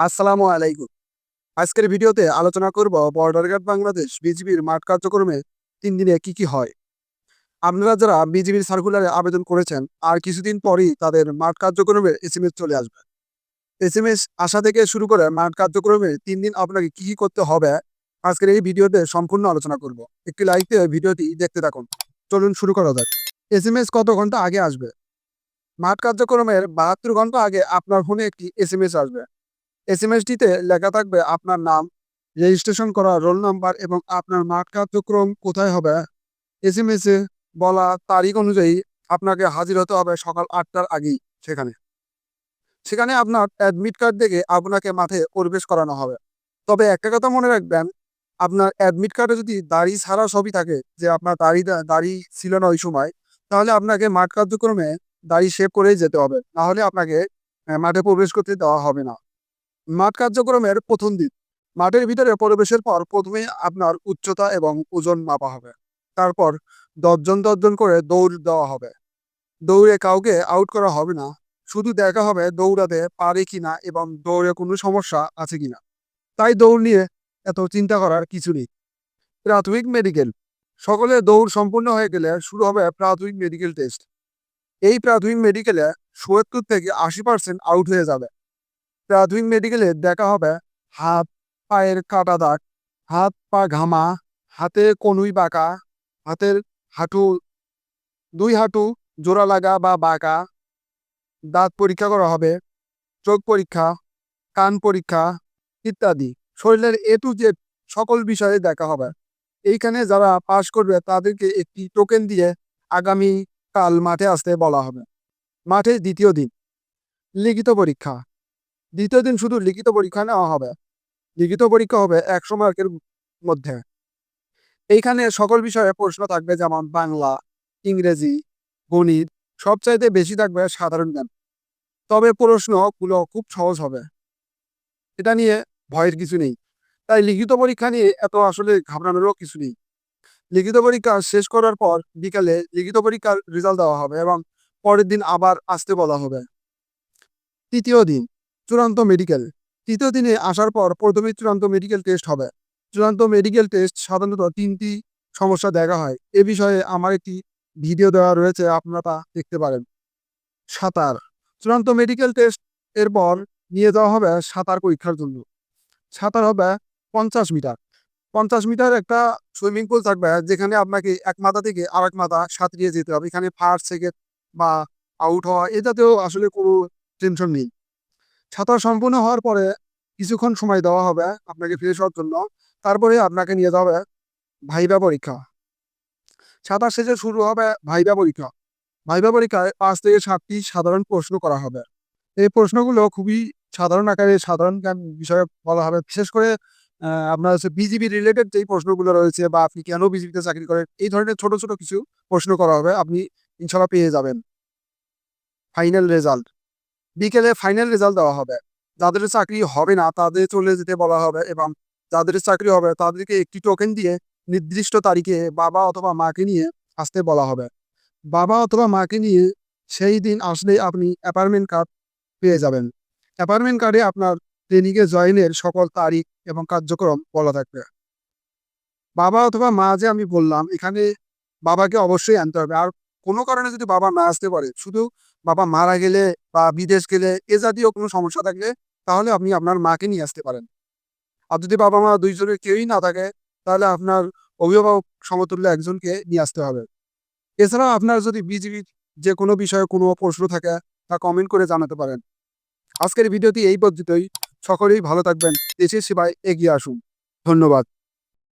আসসালামু আলাইকুম। আজকের ভিডিওতে আলোচনা করব বর্ডার গার্ড বাংলাদেশ বিজিবির মাঠ কার্যক্রমে তিন দিনে কি কি হয়। আপনারা যারা বিজিবির সার্কুলারে আবেদন করেছেন, আর কিছুদিন পরই তাদের মাঠ কার্যক্রমে এস চলে আসবে। এস এম এস আসা থেকে শুরু করে মাঠ কার্যক্রমে তিন দিন আপনাকে কি কি করতে হবে, আজকের এই ভিডিওতে সম্পূর্ণ আলোচনা করব। একটি লাইক দিয়ে ভিডিওটি দেখতে থাকুন। চলুন শুরু করা যাক। এস এম এস কত ঘণ্টা আগে আসবে? মাঠ কার্যক্রমের বাহাত্তর ঘণ্টা আগে আপনার ফোনে একটি এস এম এস আসবে। এস এম এসটিতে লেখা থাকবে আপনার নাম রেজিস্ট্রেশন করা রোল নাম্বার এবং আপনার মাঠ কার্যক্রম কোথায় হবে। এস এম এস এ বলা তারিখ অনুযায়ী আপনাকে হাজির হতে হবে সকাল আটটার আগেই সেখানে। সেখানে আপনার অ্যাডমিট কার্ড দেখে আপনাকে মাঠে প্রবেশ করানো হবে। তবে একটা কথা মনে রাখবেন, আপনার অ্যাডমিট কার্ডে যদি দাড়ি ছাড়া সবই থাকে, যে আপনার দাড়ি দাড়ি ছিল না ওই সময়, তাহলে আপনাকে মাঠ কার্যক্রমে দাড়ি শেভ করেই যেতে হবে। না হলে আপনাকে মাঠে প্রবেশ করতে দেওয়া হবে না। মাঠ কার্যক্রমের প্রথম দিন। মাঠের ভিতরে প্রবেশের পর প্রথমে আপনার উচ্চতা এবং ওজন মাপা হবে। তারপর দশজন দশজন করে দৌড় দেওয়া হবে। দৌড়ে কাউকে আউট করা হবে না। শুধু দেখা হবে দৌড়াতে পারে কিনা এবং দৌড়ে কোনো সমস্যা আছে কিনা তাই দৌড় নিয়ে এত চিন্তা করার কিছু নেই। প্রাথমিক মেডিকেল সকলে দৌড় সম্পূর্ণ হয়ে গেলে শুরু হবে প্রাথমিক মেডিকেল টেস্ট এই প্রাথমিক মেডিকেলে সত্তর থেকে আশি পার্সেন্ট আউট হয়ে যাবে। প্রাথমিক মেডিকেলে দেখা হবে। হাত, পায়ের কাটা দাগ, হাত, পা ঘামা, হাতে কনুই বাঁকা, হাতের হাঁটু, দুই হাঁটু জোড়া লাগা বা বাঁকা, দাঁত পরীক্ষা করা হবে, চোখ পরীক্ষা, কান পরীক্ষা ইত্যাদি। শরীরের এ টু জেড সকল বিষয়ে দেখা হবে। এইখানে যারা পাশ করবে, তাদেরকে একটি টোকেন দিয়ে আগামী কাল মাঠে আসতে বলা হবে। মাঠে দ্বিতীয় দিন। লিখিত পরীক্ষা। দ্বিতীয় দিন শুধু লিখিত পরীক্ষা নেওয়া হবে। লিখিত পরীক্ষা হবে একশো মার্কের মধ্যে। এইখানে সকল বিষয়ে প্রশ্ন থাকবে যেমন বাংলা, ইংরেজি, গণিত সবচাইতে বেশি থাকবে সাধারণ জ্ঞান। তবে প্রশ্নগুলো খুব সহজ হবে। এটা নিয়ে ভয়ের কিছু নেই। তাই লিখিত পরীক্ষা নিয়ে এত আসলে ঘাবড়ানোরও কিছু নেই। লিখিত পরীক্ষা শেষ করার পর বিকালে লিখিত পরীক্ষার রেজাল্ট দেওয়া হবে এবং পরের দিন আবার আসতে বলা হবে। তৃতীয় দিন চূড়ান্ত মেডিকেল তৃতীয় দিনে আসার পর প্রথমে চূড়ান্ত মেডিকেল টেস্ট হবে। চূড়ান্ত মেডিকেল টেস্ট সাধারণত তিনটি সমস্যা দেখা হয়। এ বিষয়ে আমার একটি ভিডিও দেওয়া রয়েছে, আপনারা তা দেখতে পারেন। সাঁতার। চূড়ান্ত মেডিকেল টেস্ট এরপর নিয়ে যাওয়া হবে সাঁতার পরীক্ষার জন্য। সাঁতার হবে পঞ্চাশ মিটার। পঞ্চাশ মিটার একটা সুইমিং পুল থাকবে, যেখানে আপনাকে এক মাথা থেকে আর এক মাথা সাঁতরিয়ে যেতে হবে। এখানে ফার্স্ট সেকেন্ড বা আউট হওয়া, এটাতেও আসলে কোনো টেনশন নেই। সাঁতার সম্পূর্ণ হওয়ার পরে কিছুক্ষণ সময় দেওয়া হবে আপনাকে ফ্রেশ হওয়ার জন্য। তারপরে আপনাকে নিয়ে হবে ভাইবা পরীক্ষা। সাঁতার শেষে শুরু হবে ভাইবা পরীক্ষা। ভাইবা পরীক্ষায় পাঁচ থেকে সাতটি সাধারণ প্রশ্ন করা হবে। এই প্রশ্নগুলো খুবই সাধারণ আকারে সাধারণ বিষয়ে বলা হবে। বিশেষ করে আপনার হচ্ছে বিজিবি রিলেটেড যেই প্রশ্নগুলো রয়েছে বা আপনি কেন বিজিবিতে চাকরি করেন, এই ধরনের ছোট ছোট কিছু প্রশ্ন করা হবে। আপনি ইনশাল্লাহ পেয়ে যাবেন। ফাইনাল রেজাল্ট বিকেলে ফাইনাল রেজাল্ট দেওয়া হবে। যাদের চাকরি হবে না, তাদের চলে যেতে বলা হবে এবং যাদের চাকরি হবে, তাদেরকে একটি টোকেন দিয়ে নির্দিষ্ট তারিখে বাবা অথবা মাকে নিয়ে আসতে বলা হবে। বাবা অথবা মাকে নিয়ে সেই দিন আসলে আপনি অ্যাপার্টমেন্ট কার্ড পেয়ে যাবেন। অ্যাপার্টমেন্ট কার্ডে আপনার ট্রেনিংয়ে জয়েনের সকল তারিখ এবং কার্যক্রম বলা থাকবে। বাবা অথবা মা যে আমি বললাম, এখানে বাবাকে অবশ্যই আনতে হবে। আর কোনো কারণে যদি বাবা না আসতে পারে, শুধু বাবা মারা গেলে বা বিদেশ গেলে এ জাতীয় কোনো সমস্যা থাকলে, তাহলে আপনি আপনার মাকে নিয়ে আসতে পারেন। আর যদি বাবা মা দুইজনের কেউই না থাকে, তাহলে আপনার অভিভাবক সমতুল্য একজনকে নিয়ে আসতে হবে। এছাড়া আপনার যদি বিজিবি যে কোনো বিষয়ে কোনো প্রশ্ন থাকে, তা কমেন্ট করে জানাতে পারেন। আজকের ভিডিওটি এই পর্যন্তই। সকলেই ভালো থাকবেন। দেশের সেবায় এগিয়ে আসুন। ধন্যবাদ।